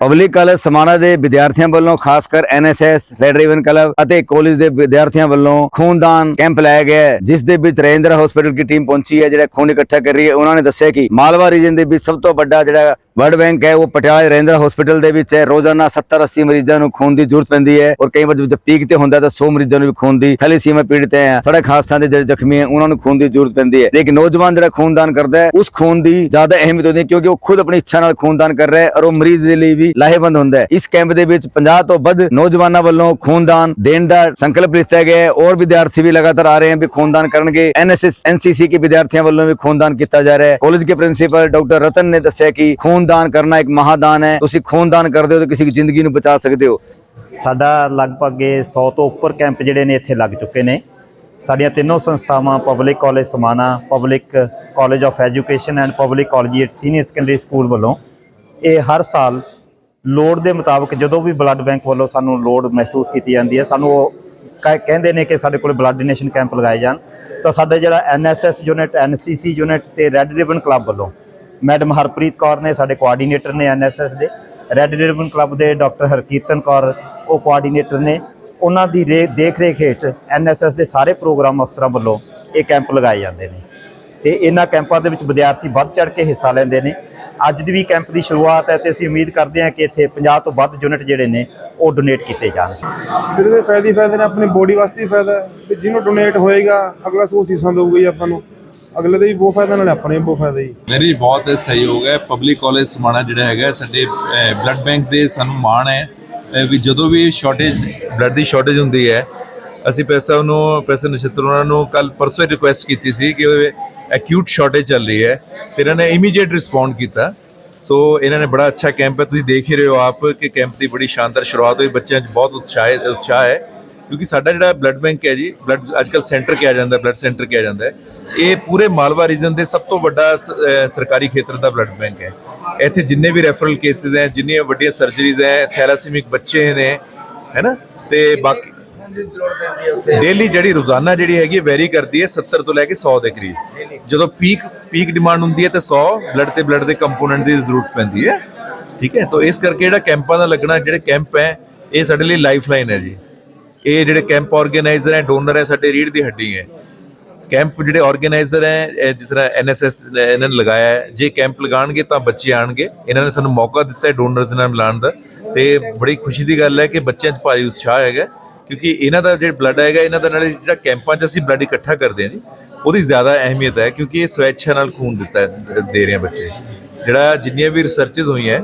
Public college Samana ਦੇ ਵਿਦਿਆਰਥੀਆਂ ਵੱਲੋਂ ਖਾਸ ਕਰ ਐਨਐਸਐਸ ਰੈਡ ਰਿਬਨ ਕਲੱਬ ਅਤੇ ਕਾਲਜ ਦੇ ਵਿਦਿਆਰਥੀਆਂ ਵੱਲੋਂ ਖੂਨਦਾਨ ਕੈਂਪ ਲਾਇਆ ਗਿਆ ਜਿਸ ਦੇ ਵਿੱਚ ਰੇਂਦਰਾ ਹਸਪੀਟਲ ਦੀ ਟੀਮ ਪਹੁੰਚੀ ਹੈ, ਜਿਹੜਾ ਖੂਨ ਇਕੱਠਾ ਕਰ ਰਹੀ ਹੈ। ਉਹਨਾਂ ਨੇ ਦੱਸਿਆ ਕਿ ਮਾਲਵਾ ਰੀਜਨ ਦੇ ਵਿੱਚ ਸਭ ਤੋਂ ਵੱਡਾ ਜਿਹੜਾ ਬਲੱਡ ਬੈਂਕ ਹੈ, ਉਹ ਪਟਿਆਲਾ ਰੇਂਦਰਾ ਹਸਪੀਟਲ ਦੇ ਵਿੱਚ ਹੈ, ਰੋਜ਼ਾਨਾ 70 80 ਮਰੀਜ਼ਾਂ ਨੂੰ ਖੂਨ ਦੀ ਜ਼ਰੂਰਤ ਪੈਂਦੀ ਹੈ ਔਰ ਕਈ ਵਾਰ ਜਦੋਂ ਪੀਕ ਤੇ ਹੁੰਦਾ ਤਾਂ 100 ਮਰੀਜ਼ਾਂ ਨੂੰ ਵੀ ਖੂਨ ਦੀ ਥੈਲੇਸੀਮਾ ਪੀੜਤ ਹੈ। ਸੜਕ ਹਾਦਸਿਆਂ ਦੇ ਜਿਹੜੇ ਜ਼ਖਮੀ ਹੈ, ਉਹਨਾਂ ਨੂੰ ਖੂਨ ਦੀ ਜ਼ਰੂਰਤ ਪੈਂਦੀ ਹੈ। ਲੇਕਿਨ ਨੌਜਵਾਨ ਜਿਹੜਾ ਖੂਨਦਾਨ ਕਰਦਾ ਹੈ, ਉਸ ਖੂਨ ਦੀ ਜ਼ਿਆਦਾ ਅਹਿਮੀਅਤ ਹੁੰਦੀ ਹੈ ਕਿਉਂਕਿ ਉਹ ਖੁਦ ਆਪਣੀ ਇੱਛਾ ਨਾਲ ਖੂਨਦਾਨ ਕਰ ਰਿਹਾ ਹੈ ਔਰ ਉਹ ਮਰੀਜ਼ ਦੇ ਲਈ ਵੀ ਲਾਹੇਵੰਦ ਹੁੰਦਾ ਹੈ। ਇਸ ਕੈਂਪ ਦੇ ਵਿੱਚ 50 ਤੋਂ ਵੱਧ ਨੌਜਵਾਨਾਂ ਵੱਲੋਂ ਖੂਨਦਾਨ ਦੇਣ ਦਾ ਸੰਕਲਪ ਲਿੱਤਾ ਗਿਆ ਹੈ ਔਰ ਵਿਦਿਆਰਥੀ ਵੀ ਲਗਾਤਾਰ ਆ ਰਹੇ ਹਨ ਵੀ ਖੂਨਦਾਨ ਕਰਨਗੇ। ਐਨਐਸਐਸ ਐਨਸੀਸੀ ਕੇ ਵਿਦਿਆਰਥੀਆਂ ਵੱਲੋਂ ਵੀ ਖੂਨਦਾਨ ਕੀਤਾ ਜਾ ਰਿਹਾ ਹੈ। ਕਾਲਜ ਕੇ ਪ੍ਰਿੰਸੀਪਲ ਡਾਕਟਰ ਰਤਨ ਨੇ ਦੱਸਿਆ ਕਿ ਖੂਨ ਖੂਨਦਾਨ ਕਰਨਾ ਇੱਕ ਮਹਾਦਾਨ ਹੈ। ਤੁਸੀਂ ਖੂਨਦਾਨ ਕਰਦੇ ਹੋ ਤਾਂ ਕਿਸੇ ਦੀ ਜ਼ਿੰਦਗੀ ਨੂੰ ਬਚਾ ਸਕਦੇ ਹੋ। ਸਾਡਾ ਲਗਭਗ ਇਹ 100 ਤੋਂ ਉੱਪਰ ਕੈਂਪ ਜਿਹੜੇ ਨੇ ਇੱਥੇ ਲੱਗ ਚੁੱਕੇ ਨੇ। ਸਾਡੀਆਂ ਤਿੰਨੋਂ ਸੰਸਥਾਵਾਂ public college Samana, public college of education and public collegiate senior secondary school ਵੱਲੋਂ ਇਹ ਹਰ ਸਾਲ ਲੋੜ ਦੇ ਮੁਤਾਬਕ ਜਦੋਂ ਵੀ ਬਲੱਡ ਬੈਂਕ ਵੱਲੋਂ ਸਾਨੂੰ ਲੋੜ ਮਹਿਸੂਸ ਕੀਤੀ ਜਾਂਦੀ ਹੈ, ਸਾਨੂੰ ਉਹ ਕਹਿ- ਕਹਿੰਦੇ ਨੇ ਕਿ ਸਾਡੇ ਕੋਲ ਬਲੱਡ ਡੋਨੇਸ਼ਨ ਕੈਂਪ ਲਗਾਏ ਜਾਣ। ਤਾਂ ਸਾਡਾ ਜਿਹੜਾ ਐਨਐਸਐਸ ਯੂਨਿਟ, ਐਨਸੀਸੀ ਯੂਨਿਟ ਤੇ ਰੈੱਡ ਰਿਬਨ ਕਲੱਬ ਵੱਲੋਂ ਮੈਡਮ ਹਰਪ੍ਰੀਤ ਕੌਰ ਨੇ, ਸਾਡੇ ਕੋਆਰਡੀਨੇਟਰ ਨੇ, ਐਨਐਸਐਸ ਦੇ ਰੈੱਡ ਰਿਬਨ ਕਲੱਬ ਦੇ ਡਾਕਟਰ ਹਰਕੀਰਤਨ ਕੌਰ, ਉਹ ਕੋਆਰਡੀਨੇਟਰ ਨੇ, ਉਹਨਾਂ ਦੀ ਰੇ- ਦੇਖ ਰੇਖ ਹੇਠ ਐਨਐਸਐਸ ਦੇ ਸਾਰੇ ਪ੍ਰੋਗਰਾਮ ਅਫਸਰਾਂ ਵੱਲੋਂ ਇਹ ਕੈਂਪ ਲਗਾਏ ਜਾਂਦੇ ਨੇ। ਤੇ ਇਹਨਾਂ ਕੈਂਪਾਂ ਦੇ ਵਿੱਚ ਵਿਦਿਆਰਥੀ ਵੱਧ ਚੜ ਕੇ ਹਿੱਸਾ ਲੈਂਦੇ ਨੇ। ਅੱਜ ਦੀ ਵੀ ਕੈਂਪ ਦੀ ਸ਼ੁਰੂਆਤ ਹੈ ਤੇ ਅਸੀਂ ਉਮੀਦ ਕਰਦੇ ਹਾਂ ਕਿ ਇੱਥੇ 50 ਤੋਂ ਵੱਧ ਯੂਨਿਟ ਜਿਹੜੇ ਨੇ, ਉਹ ਡੋਨੇਟ ਕੀਤੇ ਜਾਣਗੇ ਸਿਰ ਦੇ ਫਾਇਦੇ ਹੀ ਫਾਇਦੇ ਨੇ, ਆਪਣੀ ਬੋਡੀ ਵਾਸਤੇ ਫਾਇਦਾ ਤੇ ਜਿਹਨੂੰ ਡੋਨੇਟ ਹੋਏਗਾ, ਅਗਲਾ ਸੋ ਸੀਸਾਂ ਦਊਗਾ ਜੀ ਆਪਾਂ ਨੂੰ। ਅਗਲੇ ਦਾ ਹੀ ਬਹੁਤ ਫਾਇਦਾ, ਨਾਲੇ ਆਪਣੇ ਬਹੁਤ ਫਾਇਦਾ ਜੀ। ਮੇਰੀ ਬਹੁਤ ਸਹਿਯੋਗ ਹੈ। ਪਬਲਿਕ ਕਾਲਜ ਸਮਾਣਾ ਜਿਹੜਾ ਹੈਗਾ, ਸਾਡੇ ਬਲੱਡ ਬੈਂਕ ਦੇ ਸਾਨੂੰ ਮਾਣ ਹੈ ਵੀ ਜਦੋਂ ਵੀ ਸ਼ਾਰਟੇਜ ਬਲੱਡ ਦੀ ਸ਼ਾਰਟੇਜ ਹੁੰਦੀ ਹੈ, ਅਸੀਂ ਪੈਸਾ ਉਹਨੂੰ, ਪੈਸੇ ਨਛੱਤਰ ਉਹਨਾਂ ਨੂੰ ਕੱਲ ਪਰਸੋਂ ਰਿਕੁਐਸਟ ਕੀਤੀ ਸੀ ਕਿ ਐਕਿਊਟ ਸ਼ਾਰਟੇਜ ਚੱਲ ਰਹੀ ਹੈ, ਤੇ ਇਹਨਾਂ ਨੇ ਇਮੀਡੀਏਟ ਰਿਸਪੌਂਡ ਕੀਤਾ। ਸੋ ਇਹਨਾਂ ਨੇ ਬੜਾ ਅੱਛਾ ਕੈਂਪ ਹੈ। ਤੁਸੀਂ ਦੇਖ ਹੀ ਰਹੇ ਹੋ ਆਪ ਕਿ ਕੈਂਪ ਦੀ ਬੜੀ ਸ਼ਾਨਦਾਰ ਸ਼ੁਰੂਆਤ ਹੋਈ। ਬੱਚਿਆਂ 'ਚ ਬਹੁਤ ਉਤਸ਼ਾਹ ਉਤਸ਼ਾਹ ਹੈ। ਕਿਉਂਕਿ ਸਾਡਾ ਜਿਹੜਾ ਬਲੱਡ ਬੈਂਕ ਹੈ ਜੀ ਬਲੱਡ ਅੱਜਕੱਲ ਸੈਂਟਰ ਕਿਹਾ ਜਾਂਦਾ ਬਲੱਡ ਸੈਂਟਰ ਕਿਹਾ ਜਾਂਦਾ ਇਹ ਪੂਰੇ ਮਾਲਵਾ ਰੀਜਨ ਦੇ ਸਭ ਤੋਂ ਵੱਡਾ ਸਰਕਾਰੀ ਖੇਤਰ ਦਾ ਬਲੱਡ ਬੈਂਕ ਹੈ। ਇੱਥੇ ਜਿੰਨੇ ਵੀ ਰੈਫਰਲ ਕੇਸਿਸ ਹੈ, ਜਿੰਨੀਆਂ ਵੱਡੀਆਂ ਸਰਜਰੀਜ਼ ਹੈ ਥੈਲਾਸੀਮਿਕ ਬੱਚੇ ਨੇ ਹੈਨਾ ਤੇ ਬਾਕੀ ਡੇਲੀ ਜਿਹੜੀ ਰੋਜ਼ਾਨਾ ਜਿਹੜੀ ਹੈਗੀ ਵੈਰੀ ਕਰਦੀ ਹੈ 70 ਤੋਂ ਲੈ ਕੇ 100 ਦੇ ਕਰੀਬ। ਜਦੋਂ ਪੀਕ ਪੀਕ ਡਿਮਾਂਡ ਹੁੰਦੀ ਹੈ ਤੇ 100 ਬਲੱਡ ਤੇ ਬਲੱਡ ਦੇ ਕੰਪੋਨੈਂਟ ਦੀ ਜ਼ਰੂਰਤ ਪੈਂਦੀ ਹੈ। ਠੀਕ ਹੈ? ਤਾਂ ਇਸ ਕਰਕੇ ਜਿਹੜਾ ਕੈਂਪਾਂ ਦਾ ਲੱਗਣਾ, ਜਿਹੜੇ ਕੈਂਪ ਹੈ, ਇਹ ਸਾਡੇ ਲਈ ਲਾਈਫਲਾਈਨ ਹੈ ਜੀ। ਇਹ ਜਿਹੜੇ ਕੈਂਪ ਆਰਗੇਨਾਈਜ਼ਰ ਹੈ ਡੋਨਰ ਹੈ, ਸਾਡੇ ਰੀੜ ਦੀ ਹੱਡੀ ਹੈ। ਕੈਂਪ ਜਿਹੜੇ ਆਰਗੇਨਾਈਜ਼ਰ ਹੈ ਜਿਸ ਤਰ੍ਹਾਂ ਐਨਐਸਐਸ ਇਹਨਾਂ ਨੇ ਲਗਾਇਆ ਹੈ, ਜੇ ਕੈਂਪ ਲਗਾਣਗੇ ਤਾਂ ਬੱਚੇ ਆਣਗੇ ਇਹਨਾਂ ਨੇ ਸਾਨੂੰ ਮੌਕਾ ਦਿੱਤਾ ਹੈ ਡੋਨਰਸ ਨਾਲ ਮਿਲਾਉਣ ਦਾ। ਤੇ ਬੜੀ ਖੁਸ਼ੀ ਦੀ ਗੱਲ ਹੈ ਕਿ ਬੱਚਿਆਂ 'ਚ ਭਾਰੀ ਉਤਸ਼ਾਹ ਹੈਗਾ ਕਿਉਂਕਿ ਇਹਨਾਂ ਦਾ ਜਿਹੜਾ ਬਲੱਡ ਹੈਗਾ, ਇਹਨਾਂ ਦਾ ਨਾਲੇ ਜਿਹੜਾ ਕੈਂਪਾਂ 'ਚ ਅਸੀਂ ਬਲੱਡ ਇਕੱਠਾ ਕਰਦੇ ਹਾਂ ਜੀ, ਉਹਦੀ ਜ਼ਿਆਦਾ ਅਹਿਮੀਅਤ ਹੈ, ਕਿਉਂਕਿ ਇਹ ਸਵੈਛਾ ਨਾਲ ਖੂਨ ਦਿੱਤਾ ਦੇ ਰਹੇ ਆ ਬੱਚੇ। ਜਿਹੜਾ ਜਿੰਨੀਆਂ ਵੀ ਰਿਸਰਚਸ ਹੋਈਆਂ,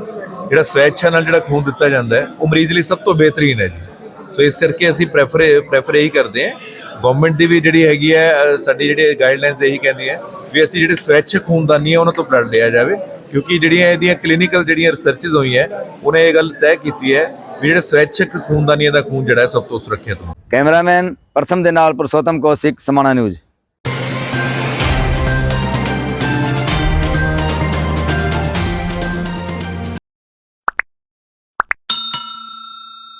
ਜਿਹੜਾ ਸਵੈਛਾ ਨਾਲ ਜਿਹੜਾ ਖੂਨ ਦਿੱਤਾ ਜਾਂਦਾ ਹੈ, ਉਹ ਮਰੀਜ਼ ਲਈ ਸਭ ਤੋਂ ਬਿਹਤਰੀਨ ਹੈ ਜੀ। ਸੋ ਇਸ ਕਰਕੇ ਅਸੀਂ ਪ੍ਰੈਫਰ ਪ੍ਰੈਫਰ ਇਹੀ ਕਰਦੇ ਹਾਂ। ਗਵਰਨਮੈਂਟ ਦੀ ਵੀ ਜਿਹੜੀ ਹੈਗੀ ਹੈ ਸਾਡੀ ਜਿਹੜੀ ਗਾਈਡਲਾਈਨਸ ਇਹੀ ਕਹਿੰਦੀ ਹੈ ਵੀ ਅਸੀਂ ਜਿਹੜੇ ਸਵੈਛਕ ਖੂਨਦਾਨੀ ਹੈ, ਉਹਨਾਂ ਤੋਂ ਬਲੱਡ ਲਿਆ ਜਾਵੇ। ਕਿਉਂਕਿ ਜਿਹੜੀਆਂ ਇਹਦੀਆਂ ਕਲੀਨਿਕਲ ਜਿਹੜੀਆਂ ਰਿਸਰਚਸ ਹੋਈਆਂ ਉਹਨੇ ਇਹ ਗੱਲ ਤੈਅ ਕੀਤੀ ਹੈ ਵੀ ਜਿਹੜੇ ਸਵੈਛਕ ਖੂਨਦਾਨੀਆਂ ਦਾ ਖੂਨ ਜਿਹੜਾ ਸਭ ਤੋਂ ਸੁਰੱਖਿਅਤ ਹੁੰਦਾ। ਕੈਮਰਾਮੈਨ ਪਰਸਮ ਦੇ ਨਾਲ ਪੁਰਸ਼ੋਤਮ ਕੌਸ਼ਿਕ, ਸਮਾਣਾ ਨਿਊਜ਼